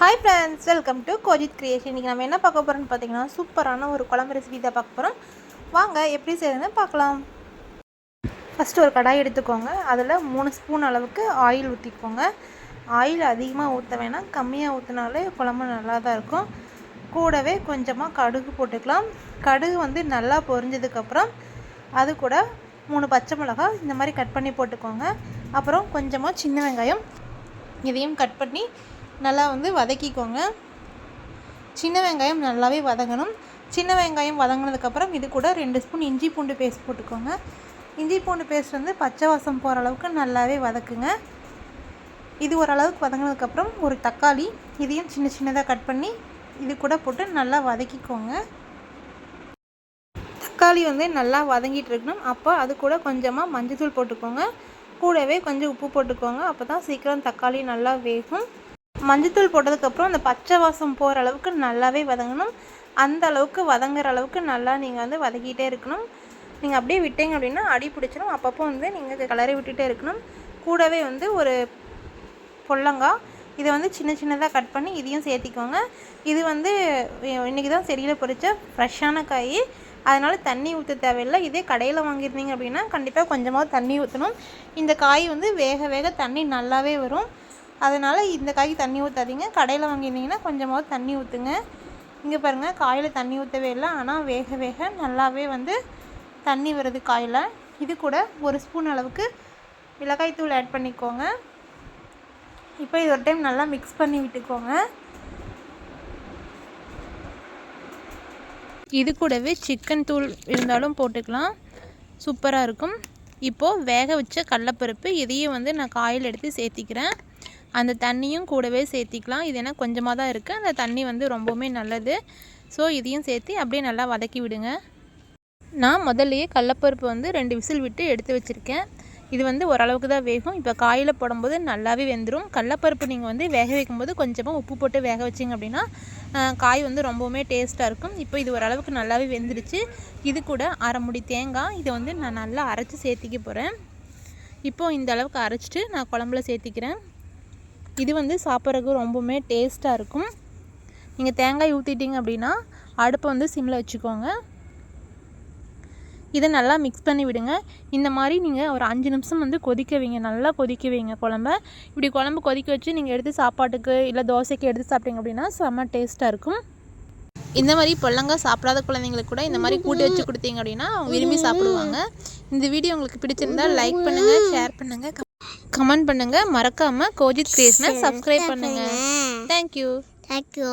Hi friends welcome to Kojith creation இன்றைக்கி நம்ம என்ன பார்க்க போகிறோம்னு பார்த்தீங்கன்னா சூப்பரான ஒரு குழம்பு ரெசிபி தான் பார்க்க போகிறோம் வாங்க எப்படி செய்யறதுன்னு பார்க்கலாம். ஃபஸ்ட்டு ஒரு கடாய் எடுத்துக்கோங்க. அதில் மூணு ஸ்பூன் அளவுக்கு ஆயில் ஊற்றிக்கோங்க ஆயில் அதிகமாக ஊற்ற வேணாம். கம்மியாக ஊற்றினாலே குழம்பு நல்லா தான் இருக்கும். கூடவே கொஞ்சமாக கடுகு போட்டுக்கலாம். கடுகு வந்து நல்லா பொரிஞ்சதுக்கப்புறம் அது கூட மூணு பச்சை மிளகாய் இந்த மாதிரி கட் பண்ணி போட்டுக்கோங்க. அப்புறம் கொஞ்சமாக சின்ன வெங்காயம் இதையும் கட் பண்ணி நல்லா வந்து வதக்கிக்கோங்க. சின்ன வெங்காயம் நல்லாவே வதங்கணும். சின்ன வெங்காயம் வதங்கினதுக்கப்புறம் இது கூட ரெண்டு ஸ்பூன் இஞ்சி பூண்டு பேஸ்ட் போட்டுக்கோங்க. இஞ்சி பூண்டு பேஸ்ட் வந்து பச்சை வாசம் போகிற அளவுக்கு நல்லாவே வதக்குங்க. இது ஓரளவுக்கு வதங்கினதுக்கப்புறம் ஒரு தக்காளி இதையும் சின்ன சின்னதாக கட் பண்ணி இது கூட போட்டு நல்லா வதக்கிக்கோங்க. தக்காளி வந்து நல்லா வதங்கிட்டு இருக்கணும். அப்போ அது கூட கொஞ்சமாக மஞ்சள்தூள் போட்டுக்கோங்க. கூடவே கொஞ்சம் உப்பு போட்டுக்கோங்க. அப்போ தான் சீக்கிரம் தக்காளி நல்லா வேகும். மஞ்சத்தூள் போட்டதுக்கப்புறம் அந்த பச்சை வாசம் போகிற அளவுக்கு நல்லாவே வதங்கணும். அந்த அளவுக்கு வதங்குற அளவுக்கு நல்லா நீங்கள் வந்து வதக்கிட்டே இருக்கணும். நீங்கள் அப்படியே விட்டீங்க அப்படின்னா அடி பிடிச்சிடும் அப்பப்போ வந்து நீங்கள் கிளறி விட்டுகிட்டே இருக்கணும். கூடவே வந்து ஒரு பொல்லங்காய் இதை வந்து சின்ன சின்னதாக கட் பண்ணி இதையும் சேர்த்திக்கோங்க. இது வந்து இன்றைக்கி தான் செடியில் பொறிச்ச ஃப்ரெஷ்ஷான காய். அதனால் தண்ணி ஊற்ற தேவையில்லை. இதே கடையில் வாங்கியிருந்தீங்க அப்படின்னா கண்டிப்பாக கொஞ்சமாக தண்ணி ஊற்றணும் இந்த காய் வந்து வேக வேக தண்ணி நல்லாவே வரும். அதனால் இந்த காய்க்கு தண்ணி ஊற்றாதீங்க கடையில் வாங்கினீங்கன்னா கொஞ்சமாவது தண்ணி ஊற்றுங்க இங்கே பாருங்கள் காயில் தண்ணி ஊற்றவே இல்லை. ஆனால் வேக வேக நல்லாவே வந்து தண்ணி வருது காயில். இது கூட ஒரு ஸ்பூன் அளவுக்கு மிளகாய்த்தூள் ஆட் பண்ணிக்கோங்க. இப்போ இது ஒரு டைம் நல்லா மிக்ஸ் பண்ணி விட்டுக்கோங்க. இது கூடவே சிக்கன் தூள் இருந்தாலும் போட்டுக்கலாம். சூப்பராக இருக்கும். இப்போது வேக வச்ச கடலப்பருப்பு இதையும் வந்து நான் காயில் எடுத்து சேர்த்திக்கிறேன். அந்த தண்ணியும் கூடவே சேர்த்திக்கலாம். இது ஏன்னா கொஞ்சமாக தான் இருக்குது அந்த தண்ணி வந்து ரொம்பவுமே நல்லது. ஸோ இதையும் சேர்த்து அப்படியே நல்லா வதக்கி விடுங்க. நான் முதல்லையே கடலப்பருப்பு வந்து ரெண்டு விசில் விட்டு எடுத்து வச்சுருக்கேன். இது வந்து ஓரளவுக்கு தான் வேகும். இப்போ காயில் போடும்போது நல்லாவே வெந்துடும் கடலப்பருப்பு நீங்கள் வந்து வேக வைக்கும்போது கொஞ்சமாக உப்பு போட்டு வேக வச்சிங்க அப்படின்னா காய் வந்து ரொம்பவுமே டேஸ்ட்டாக இருக்கும். இப்போ இது ஓரளவுக்கு நல்லாவே வெந்துடுச்சு இது கூட அரை முடி தேங்காய். இதை வந்து நான் நல்லா அரைச்சி சேர்த்திக்க போகிறேன் இப்போது இந்த அளவுக்கு அரைச்சிட்டு நான் குழம்புல சேர்த்திக்கிறேன். இது வந்து சாப்பிட்றதுக்கு ரொம்பவுமே டேஸ்ட்டாக இருக்கும். நீங்கள் தேங்காய் ஊற்றிட்டீங்க அப்படின்னா அடுப்பை வந்து சிம்மில் வச்சுக்கோங்க. இதை நல்லா மிக்ஸ் பண்ணி விடுங்க. இந்த மாதிரி நீங்கள் ஒரு அஞ்சு நிமிஷம் வந்து கொதிக்க வைங்க. நல்லா கொதிக்க வைங்க குழம்ப. இப்படி குழம்பு கொதிக்க வச்சு நீங்கள் எடுத்து சாப்பாட்டுக்கு இல்லை தோசைக்கு எடுத்து சாப்பிட்டீங்க அப்படின்னா செம்ம டேஸ்ட்டாக இருக்கும். இந்த மாதிரி பொல்லங்காய் சாப்பிடாத குழந்தைங்களுக்கு கூட இந்த மாதிரி கூட்டி வச்சு கொடுத்தீங்க அப்படின்னா அவங்க விரும்பி சாப்பிடுவாங்க. இந்த வீடியோ உங்களுக்கு பிடிச்சிருந்தா லைக் பண்ணுங்கள் ஷேர் பண்ணுங்கள் கமெண்ட் பண்ணுங்கள் மறக்காமல் கோஜித் கிரியேஷனை சப்ஸ்கிரைப் பண்ணுங்கள் தேங்க்யூ தேங்க்யூ